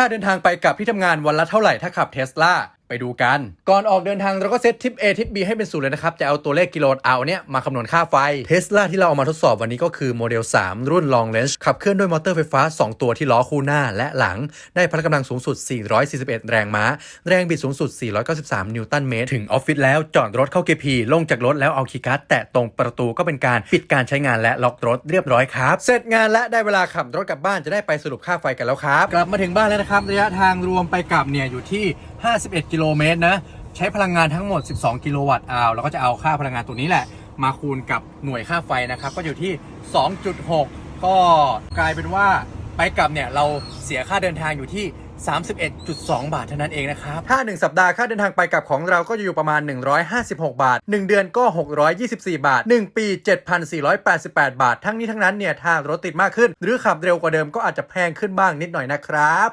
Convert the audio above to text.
ค่าเดินทางไปกับที่ทำงานวันละเท่าไหร่ถ้าขับเทสลา ไปดูกัน ก่อนออกเดินทางเราก็เซตทิป A ทิป B ให้เป็นศูนย์เลยนะครับ จะเอาตัวเลขกิโลต์เอาเนี่ยมาคำนวณค่าไฟเทสลาที่เราเอามาทดสอบวันนี้ก็คือโมเดล 3 รุ่น Long Range ขับเคลื่อนด้วยมอเตอร์ไฟฟ้า 2 ตัวที่ล้อคู่หน้าและหลัง ได้พละกำลังสูงสุด 441 แรงม้า แรงบิดสูงสุด 493 นิวตันเมตร ถึงออฟฟิศแล้วจอดรถเข้าเกียร์พีลงจากรถแล้วเอาคีย์การ์ดแตะตรงประตูก็เป็นการปิดการใช้งานและล็อกรถเรียบร้อยครับ เสร็จงานและได้เวลาขับรถกลับบ้านจะได้ไปสรุปค่าไฟกันแล้วครับ กลับมาถึงบ้านแล้วนะครับระยะทางรวมไปกลับเนี่ยอยู่ที่ 51กิโลเมตรนะใช้พลังงานทั้งหมด 12 กิโลวัตต์อาวแล้วก็จะเอาค่าพลังงานตัวนี้แหละ มาคูณกับหน่วยค่าไฟนะครับ ก็อยู่ที่ 2.6 ก็กลายเป็นว่าไปกลับเนี่ยเราเสียค่าเดินทางอยู่ที่ 31.2 บาทเท่านั้นเองนะครับถ้า 1 สัปดาห์ค่าเดินทางไปกลับของเราก็จะอยู่ประมาณ 156 บาท 1 เดือนก็ 624 บาท 1 ปี 7,488 บาท ทั้งนี้ทั้งนั้นเนี่ยถ้ารถติดมากขึ้น หรือขับเร็วกว่าเดิมก็อาจจะแพงขึ้นบ้างนิดหน่อยนะครับ